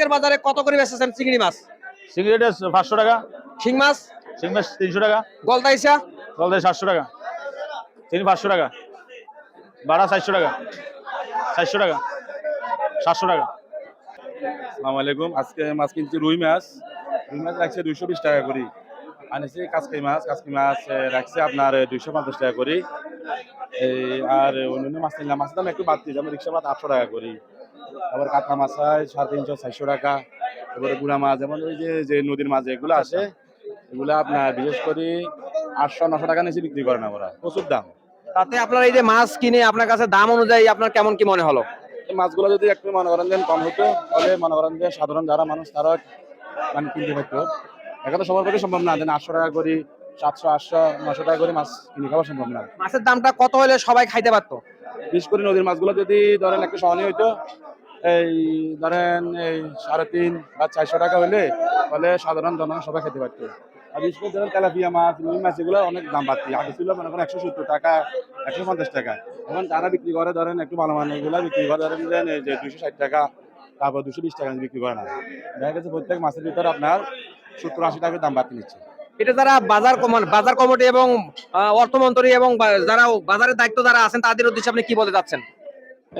আজকের বাজারে কত করে বেচেছেন চিংড়ি মাছ? চিংড়িটা পাঁচশো টাকা। শিং মাছ? শিং মাছ তিনশো টাকা। গলদা ইসা গলদাই সাতশো টাকা। তিন পাঁচশো টাকা। বাড়া চারশো টাকা। চারশো টাকা। সাতশো টাকা। আসসালামু আলাইকুম। আজকে মাছ কিনছি রুই মাছ। রুই মাছ লাগছে দুইশো বিশ টাকা করি। আনিছি কাসকি মাছ কাসকি মাছ রাখছে আপনার দুইশো পঞ্চাশ টাকা করি। এই আর অন্যান্য মাছ নিলাম মাছের দাম একটু বাড়তি যেমন রিক্সা মাছ আটশো টাকা করি। আবার কাতলা মাছ হয় সাড়ে তিনশো চারশো টাকা। তারপরে গুড়া মাছ যেমন ওই যে যে নদীর মাছ এগুলো আসে এগুলো আপনার বিশেষ করে আটশো নশো টাকা নিচে বিক্রি করেন ওরা প্রচুর দাম। তাতে আপনার এই যে মাছ কিনে আপনার কাছে দাম অনুযায়ী আপনার কেমন কি মনে হলো? এই মাছগুলো যদি একটু মনে করেন কম হতো তাহলে মনে করেন যে সাধারণ যারা মানুষ তারা মানে কিনতে পারতো। এখন তো সবার পক্ষে সম্ভব না। দেন আটশো টাকা করি সাতশো আটশো নশো টাকা করে মাছ কিনে খাওয়া সম্ভব না। মাছের দামটা কত হলে সবাই খাইতে পারতো? বিশেষ করে নদীর মাছগুলো যদি ধরেন একটু সহনীয় হইতো এই ধরেন এই সাড়ে তিন বা চারশো টাকা হলে তাহলে সাধারণ জনগণ সবাই খেতে পারতো। আর বিশেষ করে ধরেন তেলাপিয়া মাছ রুই মাছ এগুলো অনেক দাম বাড়তি। আগে ছিল মনে করেন একশো সত্তর টাকা একশো পঞ্চাশ টাকা। এখন তারা বিক্রি করে ধরেন একটু ভালো মানের এগুলো বিক্রি করে ধরেন যে দুশো ষাট টাকা তারপর দুশো বিশ টাকা বিক্রি করে না। দেখা গেছে প্রত্যেক মাছের ভিতরে আপনার সত্তর আশি টাকার দাম বাড়তি নিচ্ছে। এটা যারা বাজার কমান বাজার কমিটি এবং অর্থমন্ত্রী এবং যারা বাজারের দায়িত্ব যারা আছেন তাদের উদ্দেশ্যে আপনি কি বলতে চাচ্ছেন?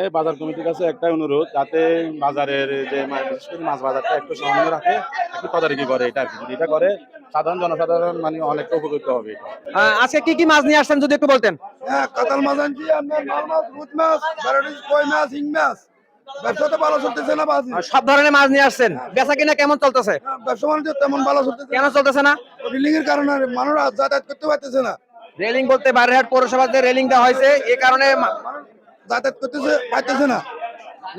এই বাজার কমিটির কাছে একটাই অনুরোধ যাতে বাজারের যে বিশেষ করে মাছ বাজারটা একটু সামনে রাখে একটু তদারকি করে এটা আর কি। যদি এটা করে সাধারণ জনসাধারণ মানে অনেকটা উপকৃত হবে আজকে কি কি মাছ নিয়ে আসছেন যদি একটু বলতেন? হ্যাঁ কাতাল মাছ আনছি আপনার লাল মাছ রুট মাছ ভ্যারাইটিস কই মাছ হিং মাছ। ব্যবসা তো ভালো চলতেছে না বাজি। সব ধরনের মাছ নিয়ে আসছেন। বেচা কিনা কেমন চলতেছে? ব্যবসা বাণিজ্য তেমন ভালো চলতেছে কেন চলতেছে না? বিল্ডিং এর কারণে মানুষ যাতায়াত করতে পারতেছে না। রেলিং বলতে বারহাট পৌরসভার রেলিং দেওয়া হয়েছে এই কারণে যাতায়াত করতেছে পাইতেছে না।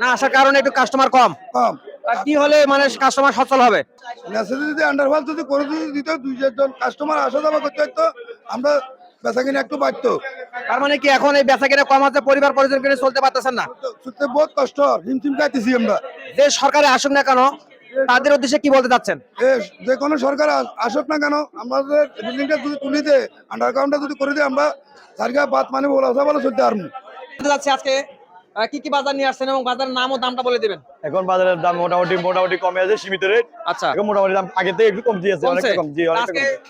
না আসার কারণে একটু কাস্টমার কম। কম। আর কি হলে মানে কাস্টমার সচল হবে? যদি আন্ডারভাল যদি করে দিত দুই চারজন কাস্টমার আসা যাওয়া করতে হতো আমরা বেচা কিনে একটু বাড়তো। তার মানে কি এখন এই বেচা কিনা কম আছে পরিবার পরিজন কিনে চলতে পারতেছেন না? শুনতে বহুত কষ্ট হিমশিম খাইতেছি আমরা। যে সরকারে আসুক না কেন তাদের উদ্দেশ্যে কি বলতে চাচ্ছেন? যে কোনো সরকার আসুক না কেন আমাদের বিল্ডিংটা যদি তুলে দেয় আন্ডারগ্রাউন্ডটা যদি করে দেয় আমরা সারিকা বাদ মানে বলা ভালো চলতে পারব চাচ্ছি আজকে কি কি বাজার নিয়ে আসছেন এবং বাজারের নাম ও দামটা বলে দিবেন? এখন বাজারের দাম মোটামুটি মোটামুটি কমে আছে সীমিত রেট। আচ্ছা। এখন মোটামুটি দাম আগে থেকে একটু কমতি আছে অনেকটা কম জি কম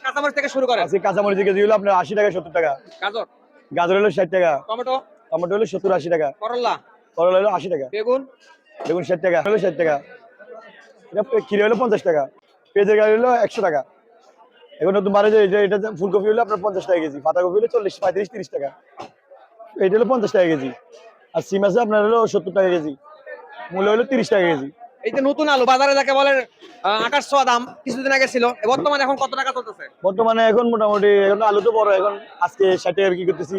কাঁচামরিচ থেকে শুরু করেন। আজকে কাঁচামরিচ কেজি হলো আপনার আশি টাকা সত্তর টাকা। গাজর? গাজর হলো ষাট টাকা। টমেটো? টমেটো হলো সত্তর আশি টাকা। করলা? করলা হলো আশি টাকা। বেগুন? বেগুন ষাট টাকা হলো ষাট টাকা। এটা খিরে হলো পঞ্চাশ টাকা। পেঁয়াজের গাড়ি হলো একশো টাকা। এখন নতুন বাড়ে যে এটা এটা ফুলকপি হলো আপনার পঞ্চাশ টাকা কেজি পাতাকপি হলো চল্লিশ পঁয়ত্রিশ তিরিশ টাকা। এটা হলো পঞ্চাশ টাকা কেজি। আর সিম আছে আপনার হলো সত্তর টাকা কেজি। মূল্য হলো তিরিশ টাকা কেজি। এই যে নতুন আলু বাজারে যাকে বলে আকাশ ছোঁয়া দাম কিছুদিন আগে ছিল বর্তমানে এখন কত টাকা চলতেছে? বর্তমানে এখন মোটামুটি এখন আলু তো বড় এখন আজকে ষাট টাকা কি করতেছি।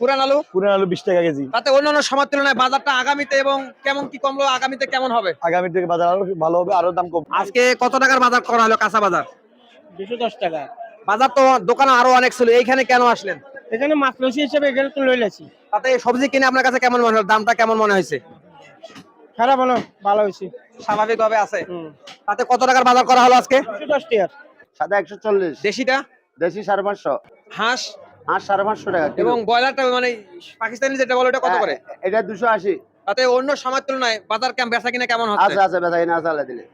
পুরান আলু? পুরান আলু বিশ টাকা কেজি। তাতে অন্যান্য সময়ের তুলনায় বাজারটা আগামীতে এবং কেমন কি কমলো আগামীতে কেমন হবে? আগামী থেকে বাজার আরও ভালো হবে আরও দাম কম আজকে কত টাকার বাজার করা হলো কাঁচা বাজার? দুশো দশ টাকা। বাজার তো দোকানে আরও অনেক ছিল এইখানে কেন আসলেন? এখানে মাছ লসি হিসেবে এখানে তো লইলেছি তাতে সবজি কিনে আপনার কাছে কেমন মনে হলো? দামটা কেমন মনে হয়েছে? খারাপ হলো ভালো হয়েছে। স্বাভাবিকভাবে আছে। তাতে কত টাকার বাজার করা হলো আজকে? দশ টাকা সাদা একশো চল্লিশ। দেশিটা? দেশি সাড়ে পাঁচশো। হাঁস? হাঁস সাড়ে পাঁচশো টাকা এবং ব্রয়লারটা মানে পাকিস্তানি যেটা বলে ওটা কত করে? হ্যাঁ, এটা দুশো আশি। তাতে অন্য সময়ের তুলনায় বাজার কেমন বেচা কিনা কেমন হচ্ছে? আছে আছে বেচা কিনা আছে আল্লাহ দিলে।